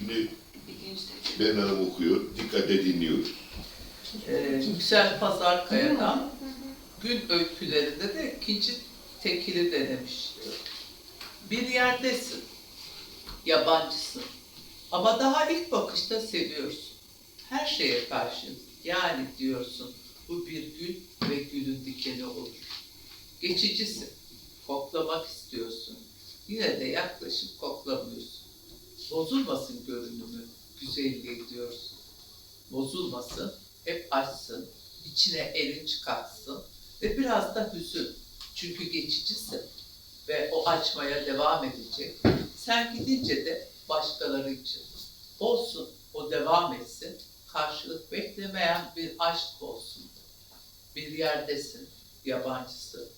Şimdi Ben Hanım okuyor, dikkatle dinliyoruz. Ee, Yüksel Pazar Kaya'dan gün öykülerinde de ikinci tekili denemiş. Bir yerdesin, yabancısın ama daha ilk bakışta seviyorsun. Her şeye karşı yani diyorsun bu bir gül ve gülün dikeni olur. Geçicisin, koklamak istiyorsun. Yine de yaklaşıp koklamıyorsun. Bozulmasın görünümü, güzelliği diyorsun. Bozulmasın, hep açsın, içine elin çıkartsın ve biraz da hüzün. Çünkü geçicisin ve o açmaya devam edecek. Sen gidince de başkaları için. Olsun, o devam etsin. Karşılık beklemeyen bir aşk olsun. Bir yerdesin, yabancısın,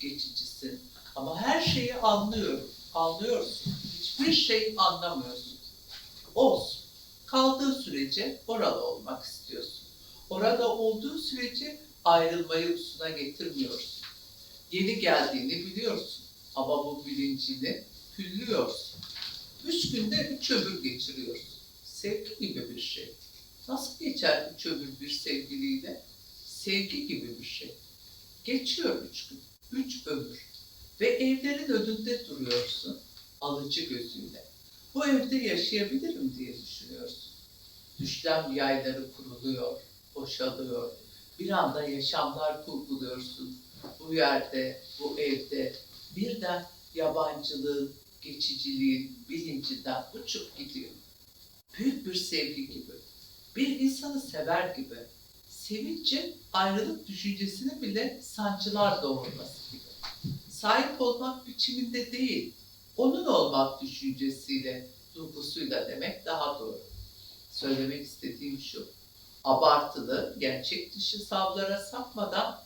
geçicisin. Ama her şeyi anlıyorum, anlıyorsun. Hiçbir şey anlamıyorsun. Olsun. Kaldığı sürece oralı olmak istiyorsun. Orada olduğu sürece ayrılmayı usuna getirmiyorsun. Yeni geldiğini biliyorsun ama bu bilincini hüllüyorsun. Üç günde üç ömür geçiriyorsun. Sevgi gibi bir şey. Nasıl geçer üç ömür bir sevgiliyle? Sevgi gibi bir şey. Geçiyor üç gün, üç ömür. Ve evlerin önünde duruyorsun alıcı gözüyle. Bu evde yaşayabilirim diye düşünüyorsun. Düşlem yayları kuruluyor, boşalıyor. Bir anda yaşamlar kurguluyorsun. Bu yerde, bu evde birden yabancılığın, geçiciliğin bilincinden uçup gidiyor. Büyük bir sevgi gibi. Bir insanı sever gibi. Sevince ayrılık düşüncesine bile sancılar doğurması gibi. Sahip olmak biçiminde değil, onun olmak düşüncesiyle, duygusuyla demek daha doğru. Söylemek istediğim şu, abartılı, gerçek dışı savlara sapmadan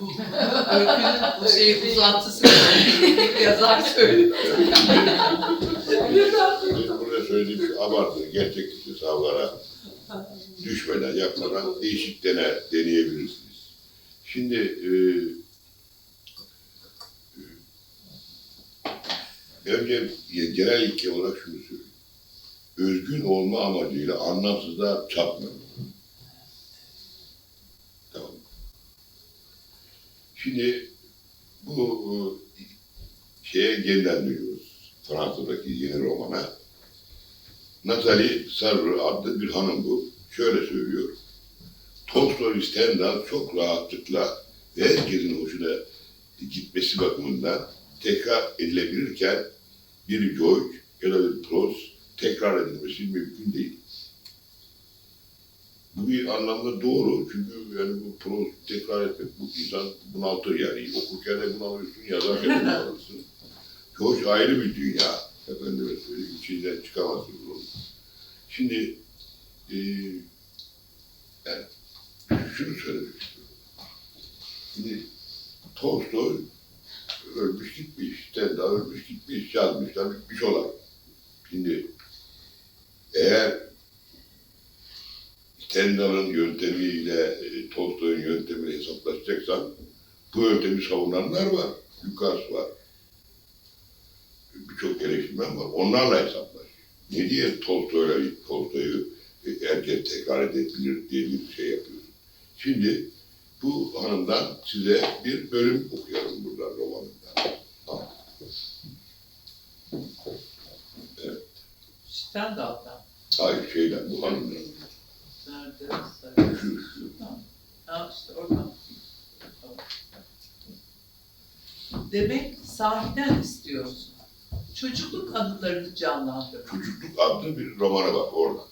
bu öykünün bu şey uzantısı bir yazar söylüyor. Biz burada söylediğim şu abartılı, gerçek dışı savlara düşmeden, yapmadan değişik dene, deneyebilirsiniz. Şimdi e, önce genel ilke olarak şunu söyleyeyim. Özgün olma amacıyla anlamsızlığa çarpmayın. Tamam. Şimdi bu şeye yeniden dönüyoruz. Fransa'daki yeni romana. Natalie Sartre adlı bir hanım bu. Şöyle söylüyor. Tolstoy Stendhal çok rahatlıkla ve herkesin hoşuna gitmesi bakımından tekrar edilebilirken bir George ya da bir Proust tekrar edilmesi mümkün değil. Bu bir anlamda doğru çünkü yani bu Proust tekrar etmek bu insan bunaltır yani okurken de bunalıyorsun yazarken de bunalıyorsun. George ayrı bir dünya. Efendime söyleyeyim içinden çıkamazsınız onu. Şimdi e, yani şunu söylemek istiyorum. Şimdi Tolstoy gitmiş, Stendhal ölmüş gitmiş, yazmışlar bitmiş olay. Şimdi eğer Stendhal'ın yöntemiyle e, Tolstoy'un yöntemiyle hesaplaşacaksan bu yöntemi savunanlar var. Lukas var. Birçok eleştirmen var. Onlarla hesaplaş. Ne diye Tolstoy'la Tolstoy'u e, herkes tekrar edebilir diye bir şey yapıyorsun. Şimdi bu hanımdan size bir bölüm okuyorum buradan romanından. Stendhal'dan. Hayır şeyden bu hanımdan. Nerede? Şu, şu. Ha işte oradan. Demek sahiden istiyorsun. Çocukluk anılarını canlandır. Çocukluk adlı bir romanı var orada.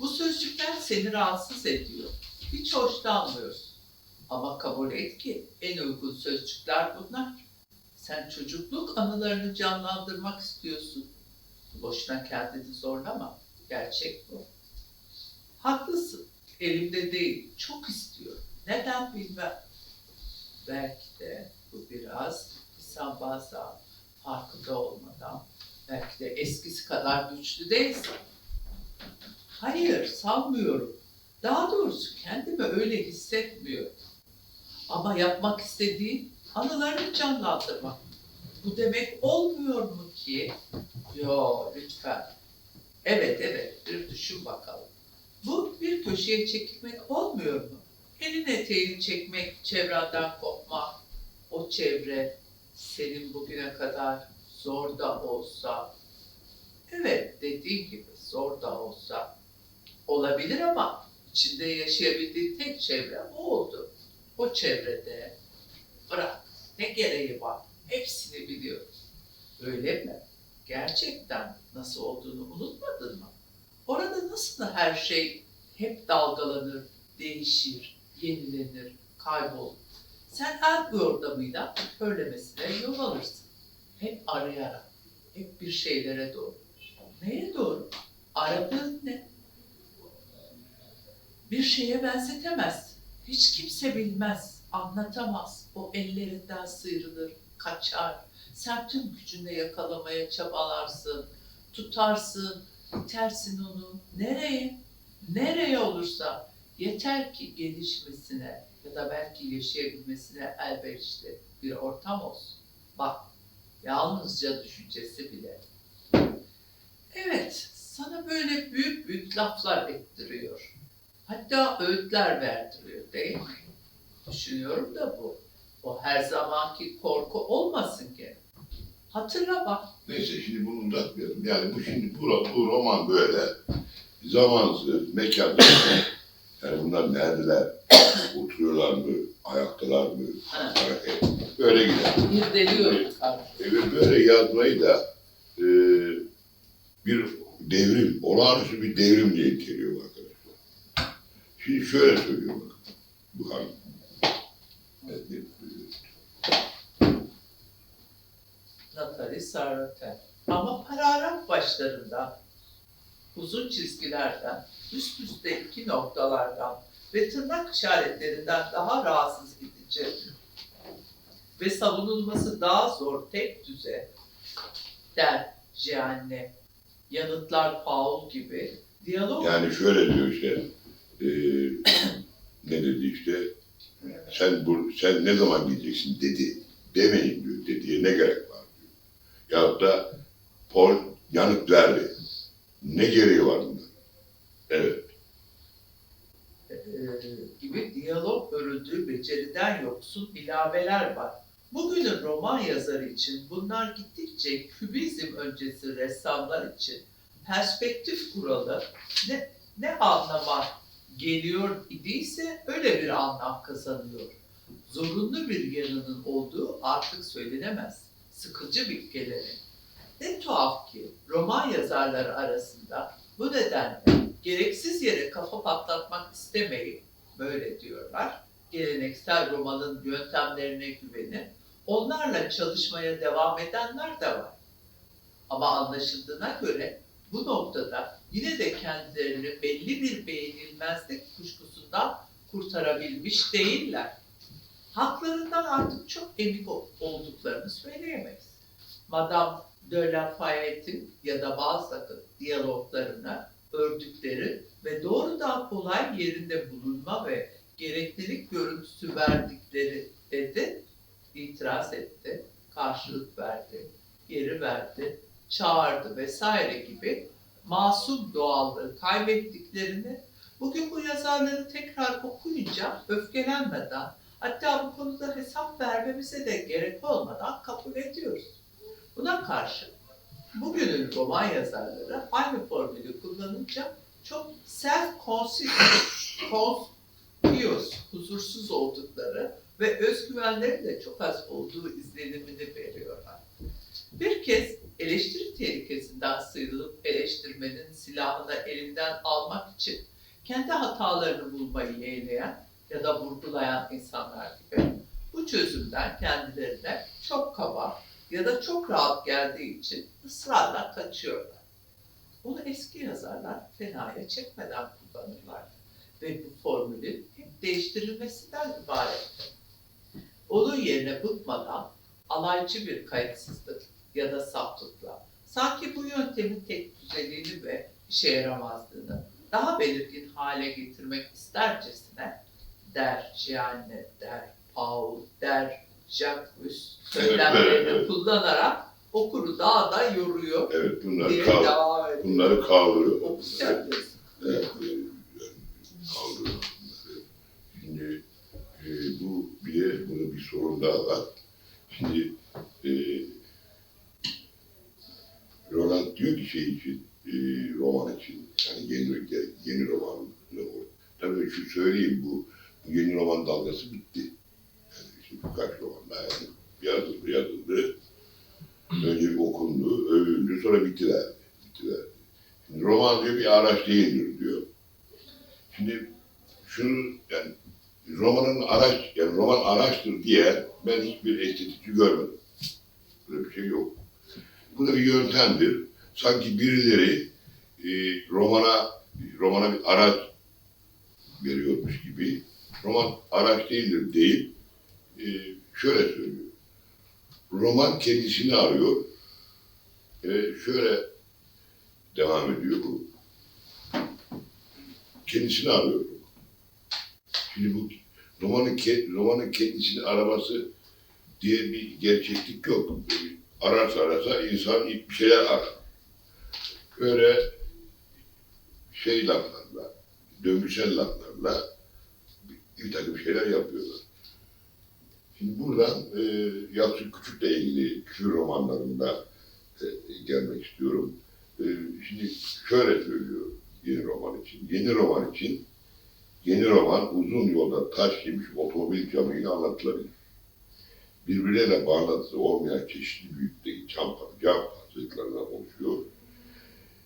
Bu sözcükler seni rahatsız ediyor. Hiç hoşlanmıyorsun. Ama kabul et ki en uygun sözcükler bunlar. Sen çocukluk anılarını canlandırmak istiyorsun. Boşuna kendini zorlama. Gerçek bu. Haklısın. Elimde değil. Çok istiyorum. Neden bilmem. Belki de bu biraz insan bazen farkında olmadan belki de eskisi kadar güçlü değilsin. Hayır, sanmıyorum. Daha doğrusu kendimi öyle hissetmiyorum. Ama yapmak istediğim anılarını canlandırmak. Bu demek olmuyor mu ki? Yo, lütfen. Evet evet bir düşün bakalım. Bu bir köşeye çekilmek olmuyor mu? Elin eteğini çekmek, çevrenden kopmak, o çevre senin bugüne kadar zor da olsa, evet dediğin gibi zor da olsa olabilir ama içinde yaşayabildiği tek çevre o oldu. O çevrede bırak ne gereği var hepsini biliyoruz. Öyle mi? Gerçekten nasıl olduğunu unutmadın mı? Orada nasıl her şey hep dalgalanır, değişir, yenilenir, kaybolur. Sen her yordamıyla körlemesine yol alırsın. Hep arayarak, hep bir şeylere doğru. Neye doğru? Aradığın ne? Bir şeye benzetemez. Hiç kimse bilmez, anlatamaz. O ellerinden sıyrılır, kaçar. Sen tüm gücünle yakalamaya çabalarsın, tutarsın, itersin onu. Nereye? Nereye olursa yeter ki gelişmesine ya da belki yaşayabilmesine elverişli bir ortam olsun. Bak, yalnızca düşüncesi bile. Evet, sana böyle büyük büyük laflar ettiriyor. Hatta öğütler verdiriyor değil mi? Düşünüyorum da bu. O her zamanki korku olmasın ki. Hatırla bak, Neyse şimdi bunu uzatmayalım. Yani bu şimdi bu, bu roman böyle zamansız, mekansız. Yani bunlar neredeler? Oturuyorlar mı? Ayaktalar mı? ha, Böyle gider. irdeliyorum kardeşim. E, Ve böyle yazmayı da e, bir devrim, olağanüstü bir devrim diye niteliyor arkadaşlar. Şimdi şöyle söylüyor bak. Bu hanım. Evet, evet. Natalie Sarratel. Ama paragraf başlarında uzun çizgilerden, üst üste iki noktalardan ve tırnak işaretlerinden daha rahatsız edici ve savunulması daha zor tek düze der Jeanne. Yanıtlar Paul gibi diyalog Yani şöyle diyor işte, e, ne dedi işte, sen bu, sen ne zaman gideceksin dedi, demeyin diyor, dediye ne gerek Yahut da Paul yanıt verdi. Ne gereği var bunda? Evet. e, gibi diyalog örüldüğü beceriden yoksun ilaveler var. Bugünün roman yazarı için bunlar gittikçe kübizm öncesi ressamlar için perspektif kuralı ne, ne anlama geliyor idiyse öyle bir anlam kazanıyor. Zorunlu bir yanının olduğu artık söylenemez. Sıkıcı bir gelenek. Ne tuhaf ki roman yazarları arasında bu nedenle gereksiz yere kafa patlatmak istemeyip böyle diyorlar. Geleneksel romanın yöntemlerine güvenip onlarla çalışmaya devam edenler de var. Ama anlaşıldığına göre bu noktada yine de kendilerini belli bir beğenilmezlik kuşkusundan kurtarabilmiş değiller. Haklarından artık çok emin ol- olduklarını söyleyemeyiz. Madame de Lafayette'in ya da Balzac'ın diyaloglarına ördükleri ve doğrudan olay yerinde bulunma ve gereklilik görüntüsü verdikleri dedi, itiraz etti, karşılık verdi, geri verdi, çağırdı vesaire gibi masum doğallığı kaybettiklerini bugün bu yazarları tekrar okuyunca öfkelenmeden hatta bu konuda hesap vermemize de gerek olmadan kabul ediyoruz. Buna karşı bugünün roman yazarları aynı formülü kullanınca çok self-conscious, huzursuz oldukları ve özgüvenleri de çok az olduğu izlenimini veriyorlar. Bir kez eleştiri tehlikesinden sıyrılıp eleştirmenin silahını elinden almak için kendi hatalarını bulmayı yeğleyen ya da vurgulayan insanlar gibi bu çözümden kendilerine çok kaba ya da çok rahat geldiği için ısrarla kaçıyorlar. Bunu eski yazarlar fenaya çekmeden kullanırlar ve bu formülün hep değiştirilmesinden ibarettir. Onun yerine bıkmadan alaycı bir kayıtsızlık ya da saflıkla sanki bu yöntemin tek düzeliğini ve işe yaramazlığını daha belirgin hale getirmek istercesine der Gianni, der Paul, der Jacques söylemlerini Evet, evet. kullanarak okuru daha da yoruyor Evet devam ediyor. bunları kaldırıyor. Okuyacak? Evet, e, kaldırıyor bunları. Şimdi e, bu bir de bir sorun daha var. Şimdi e, Roland diyor ki şey için, e, roman için, yani yeni, yeni roman. Tabii şu söyleyeyim bu yeni roman dalgası bitti. Yani işte birkaç roman daha yani yazıldı, yazıldı. Önce bir okundu, övüldü, sonra bittiler. bittiler. Şimdi roman diyor bir araç değildir diyor. Şimdi şunu yani romanın araç, yani roman araçtır diye ben hiçbir estetikçi görmedim. Böyle bir şey yok. Bu da bir yöntemdir. Sanki birileri e, romana romana bir araç veriyormuş gibi. Roman araç değildir deyip e, şöyle söylüyor. Roman kendisini arıyor. E, şöyle devam ediyor bu. Kendisini arıyor. Şimdi bu romanın, romanın kendisini araması diye bir gerçeklik yok. Ararsa ararsa insan bir şeyler arar. Böyle şey laflarla, döngüsel laflarla bir, takım şeyler yapıyorlar. Şimdi buradan e, Yalçın Küçük'le ilgili küfür romanlarında e, gelmek istiyorum. E, şimdi şöyle söylüyor yeni roman için. Yeni roman için yeni roman uzun yolda taş yemiş otomobil camıyla anlatılabilir. Birbirleriyle bağlantısı olmayan çeşitli büyüklükteki cam, cam parçacıklarından oluşuyor.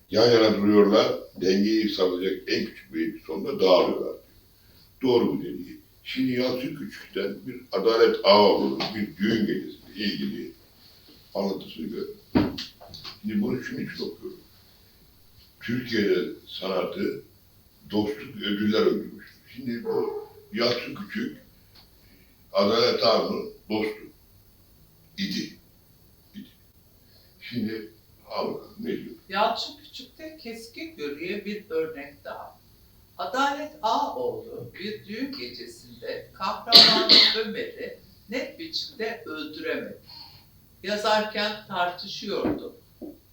Yan yana duruyorlar, dengeyi sağlayacak en küçük bir sonunda dağılıyorlar. Doğru bu dediği. Şimdi Yalçın Küçük'ten bir Adalet Ağaoğlu'nun bir düğün gecesiyle ilgili anlatısını gördüm. Şimdi bunu şunun için okuyorum. Türkiye'de sanatı dostluk ödüller öldürmüştür. Şimdi bu Yalçın Küçük Adalet Ağaoğlu'nun dostu idi. idi. Şimdi bakalım ne diyor? Yalçın Küçük'te keskin görüye bir örnek daha. Adalet Ağoğlu bir düğün gecesinde kahramanı Ömer'i net biçimde öldüremedi. Yazarken tartışıyordu.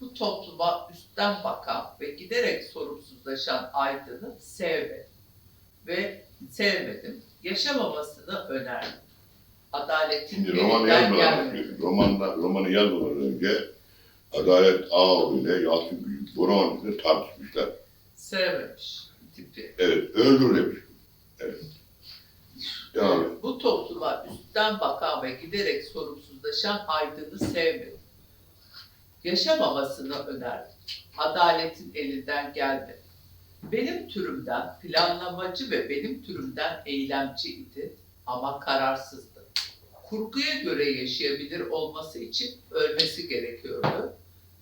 Bu topluma üstten bakan ve giderek sorumsuzlaşan Aydın'ı sevmedim. Ve sevmedim. Yaşamamasını önerdim. Adaletin Şimdi elinden yazmadan romanda, romanı yazmadan önce Adalet Ağaoğlu ile Yalçın roman üstünde tartışmışlar. Sevmemiş tipi. Evet, öldür demiş. Evet. Devam et. Bu topluma üstten bakan ve giderek sorumsuzlaşan Aydın'ı sevmedim. Yaşamamasını önerdim. Adaletin elinden gelmedi. Benim türümden planlamacı ve benim türümden eylemci idi ama kararsızdı. Kurguya göre yaşayabilir olması için ölmesi gerekiyordu.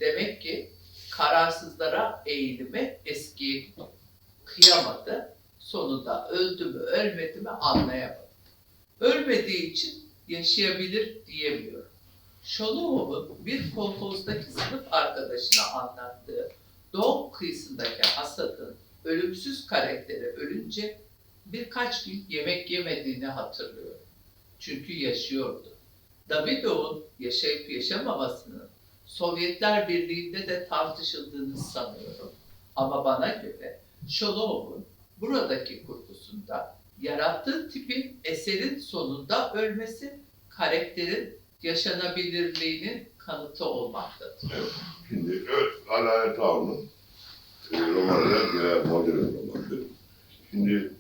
Demek ki kararsızlara eğilimi eskiye gitti. Kıyamadı. Sonunda öldü mü ölmedi mi anlayamadı. Ölmediği için yaşayabilir diyemiyorum. Şolohov'un bir kolhozdaki sınıf arkadaşına anlattığı doğum kıyısındaki Hasad'ın ölümsüz karakteri ölünce birkaç gün yemek yemediğini hatırlıyorum. Çünkü yaşıyordu. Davidov'un yaşayıp yaşamamasının Sovyetler Birliği'nde de tartışıldığını sanıyorum. Ama bana göre Şolohov'un buradaki kurgusunda yarattığı tipin eserin sonunda ölmesi karakterin yaşanabilirliğinin kanıtı olmaktadır. Şimdi evet, Adalet Ağaoğlu'nun e, romanı genel modern romandır. Şimdi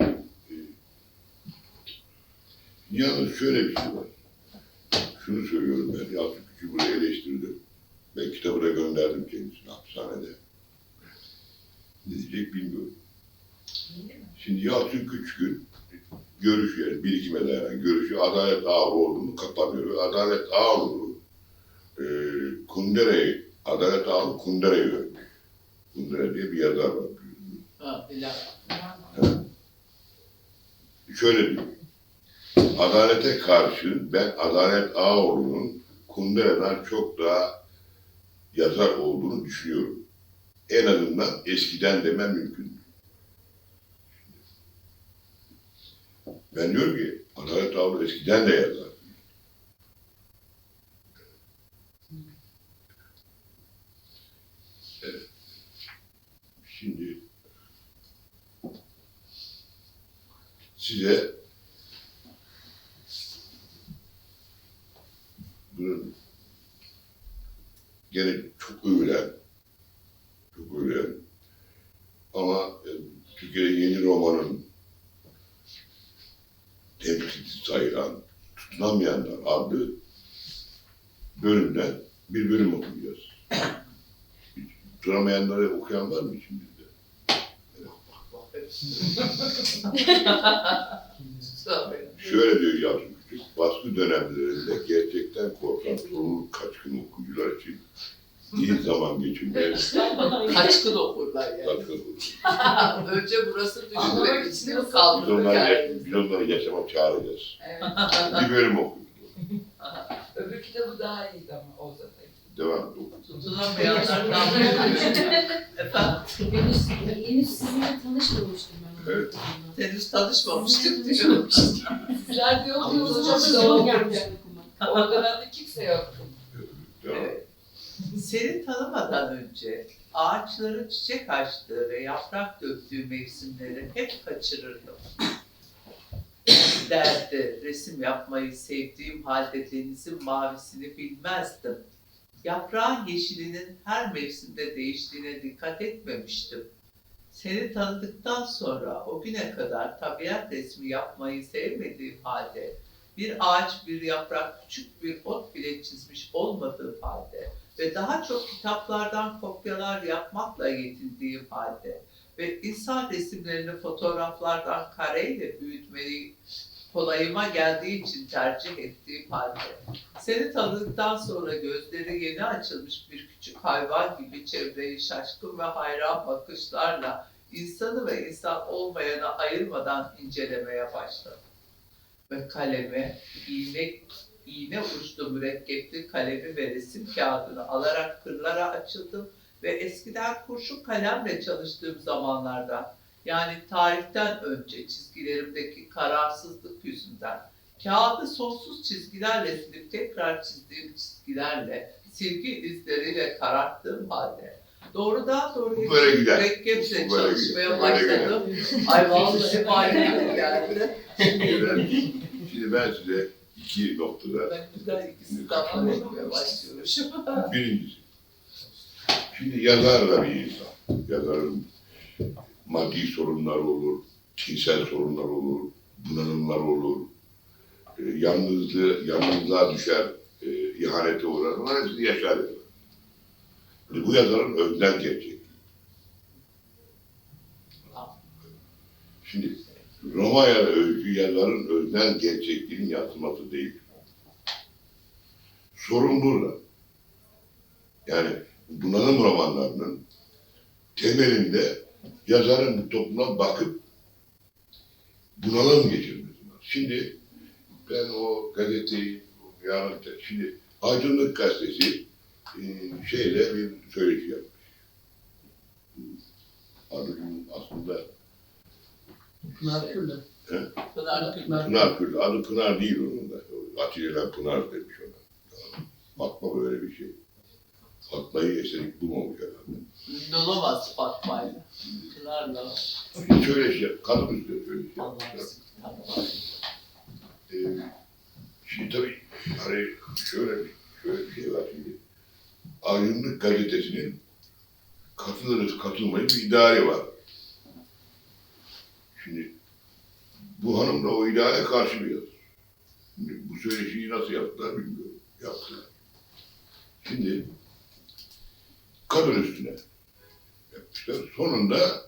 e, yalnız şöyle bir şey var. Şunu söylüyorum ben, Yalçın Küçük'ü buraya eleştirdim. Ben kitabı da gönderdim kendisine hapishanede. Ne diyecek bilmiyorum. Şimdi Yalçın Küçük'ün görüşü yani birikime dayanan görüşü Adalet Ağaoğlu'nu kapanıyor. Ve Adalet Ağaoğlu e, Kundere'yi, Adalet Ağaoğlu Kundere'yi vermiş. Kundere diye bir yazar var. Ha, Bilal. Şöyle diyor. Adalete karşı ben Adalet Ağaoğlu'nun Kundere'den çok daha yazar olduğunu düşünüyorum en azından eskiden demem mümkün. Ben diyorum ki Adalet Avru eskiden de yazar. Evet. Şimdi size Şöyle diyor Küçük, baskı dönemlerinde gerçekten korkan sorumluluk kaçkın okuyucular için iyi zaman geçirmeye Kaçkın okurlar yani. katkı olur. Önce burası düşünmek için nasıl- Biz kaldırdık onları, yani. biz onları yaşama çağıracağız. Evet. Bir bölüm okuyun. Öbür kitabı daha iyiydi ama o zaten. Devam et. oku. Tutunamayanlardan Efendim, Henüz, henüz sizinle tanışmamıştım. Evet. henüz tanışmamıştık Sizinle diyor. tanışmamıştım. Sizler diyor Ama ki o hocam da zor o kimse yoktu. Devam. Evet. Seni tanımadan önce ağaçların çiçek açtığı ve yaprak döktüğü mevsimleri hep kaçırırdım. Derdi, resim yapmayı sevdiğim halde denizin mavisini bilmezdim. Yaprağın yeşilinin her mevsimde değiştiğine dikkat etmemiştim. Seni tanıdıktan sonra o güne kadar tabiat resmi yapmayı sevmediğim halde bir ağaç, bir yaprak, küçük bir ot bile çizmiş olmadığım halde ve daha çok kitaplardan kopyalar yapmakla yetindiğim halde ve insan resimlerini fotoğraflardan kareyle büyütmeyi kolayıma geldiği için tercih ettiğim halde seni tanıdıktan sonra gözleri yeni açılmış bir küçük hayvan gibi çevreyi şaşkın ve hayran bakışlarla insanı ve insan olmayanı ayırmadan incelemeye başladım. Ve kaleme, iğne, iğne uçlu mürekkepli kalemi ve resim kağıdını alarak kırlara açıldım ve eskiden kurşun kalemle çalıştığım zamanlardan yani tarihten önce çizgilerimdeki kararsızlık yüzünden kağıdı sonsuz çizgilerle silip tekrar çizdiğim çizgilerle silgi izleriyle kararttığım halde doğrudan doğruya Bu böyle gider. böyle çalışmaya başladım. Ay vallahi harika geldi. Şimdi ben, şimdi ben size iki noktada Ben güzel ikisi zaman etmeye başlıyorum. Birincisi, şimdi yazar da bir insan. Yazarın maddi sorunlar olur, cinsel sorunlar olur, bunalımlar olur, e, yalnızlığı, yalnızlığa düşer, e, ihanete uğrar. Bunlar hepsini yaşar Şimdi bu yazarın özden gerçeği. Şimdi Roma ya da öykü yazarın özden gerçekliğinin yansıması değil. Sorun burada. Yani bunalım romanlarının temelinde yazarın bu topluma bakıp bunalım geçirmesi var. Şimdi ben o gazeteyi yarın şimdi Aydınlık Gazetesi şeyle bir söyleşi yapmış. Adı aslında Pınar Kürle. Pınar Kürlü. Adı Pınar değil onun da. Atilla'dan Pınar demiş ona. Fatma böyle bir şey. Fatma'yı eserik bulmamış herhalde. Ünlü olamaz Fatma'yla. Pınar'la. Şöyle şey, kadın üstüne şöyle şey tanrım. Ee, şimdi tabii hani şöyle bir, şöyle bir şey var şimdi. Aydınlık gazetesinin katılırız katılmayız bir idare var. Şimdi bu hanım da o idareye karşı bir yazar. Şimdi bu söyleşiyi nasıl yaptılar bilmiyorum. Yaptılar. Şimdi kadın üstüne yapmışlar. Sonunda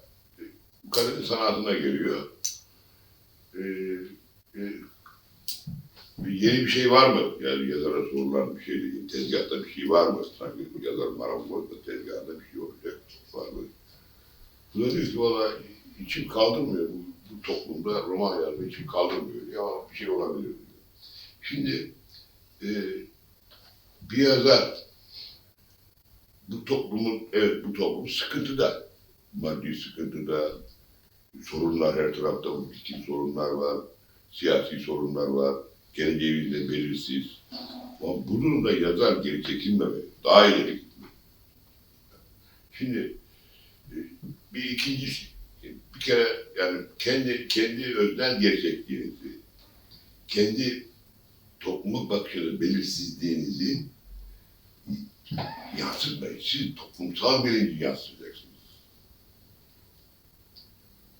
kadın sanatına geliyor. Ee, e, yeni bir şey var mı? Yani yazara sorulan bir şey değil. Tezgahta bir şey var mı? Sanki bu yazar marangoz da tezgahta bir şey olacak. Var mı? Bu da diyor ki valla içim kaldırmıyor. Bu, bu toplumda roman yazma içim kaldırmıyor. Ya bir şey olabilir diyor. Şimdi e, bir yazar bu toplumun, evet bu toplum sıkıntıda. Maddi sıkıntıda, sorunlar her tarafta, objektif sorunlar var, siyasi sorunlar var, geleceğimizde belirsiz. Ama bu durumda yazar geri çekilmemeli, daha ileri gitmeli. Şimdi e, bir ikincisi, bir kere yani kendi kendi özden gerçekliğinizi, kendi topluma bakışını, belirsizliğinizi yansıtmayın. Siz toplumsal bilinci yansıtacaksınız.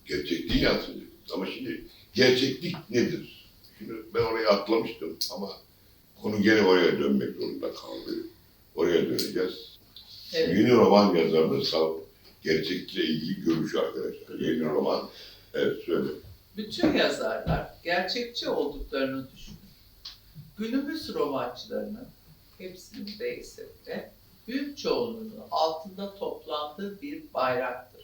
Gerçekliği yansıtacaksınız. Ama şimdi gerçeklik nedir? Şimdi ben oraya atlamıştım ama konu gene oraya dönmek zorunda kaldı. Oraya döneceğiz. Evet. Yeni roman yazarının sav gerçeklikle ilgili görüşü arkadaşlar. Yeni roman, evet söyle. Bütün yazarlar gerçekçi olduklarını düşünür. Günümüz romancılarının hepsinin değilse de büyük çoğunluğunun altında toplandığı bir bayraktır.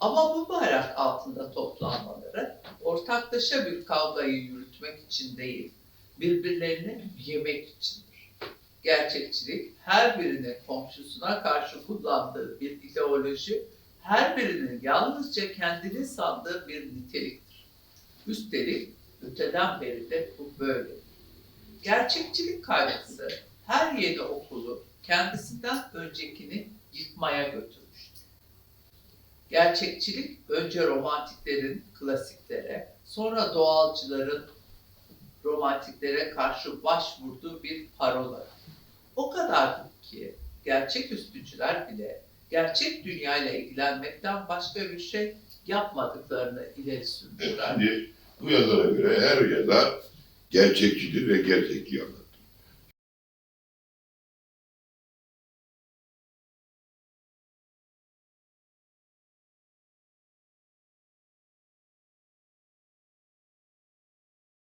Ama bu bayrak altında toplanmaları ortaklaşa bir kavgayı yürütmek için değil, birbirlerini yemek içindir. Gerçekçilik her birinin komşusuna karşı kullandığı bir ideoloji, her birinin yalnızca kendini sandığı bir niteliktir. Üstelik öteden beri de bu böyle. Gerçekçilik kaygısı her yeni okulu kendisinden öncekini yıkmaya götürmüştür. Gerçekçilik önce romantiklerin klasiklere, sonra doğalcıların romantiklere karşı başvurduğu bir parola. O kadar ki gerçek üstücüler bile gerçek dünyayla ilgilenmekten başka bir şey yapmadıklarını ileri sürdüler. Şimdi bu yazara göre her yazar gerçekçidir ve gerçekliği anlatır.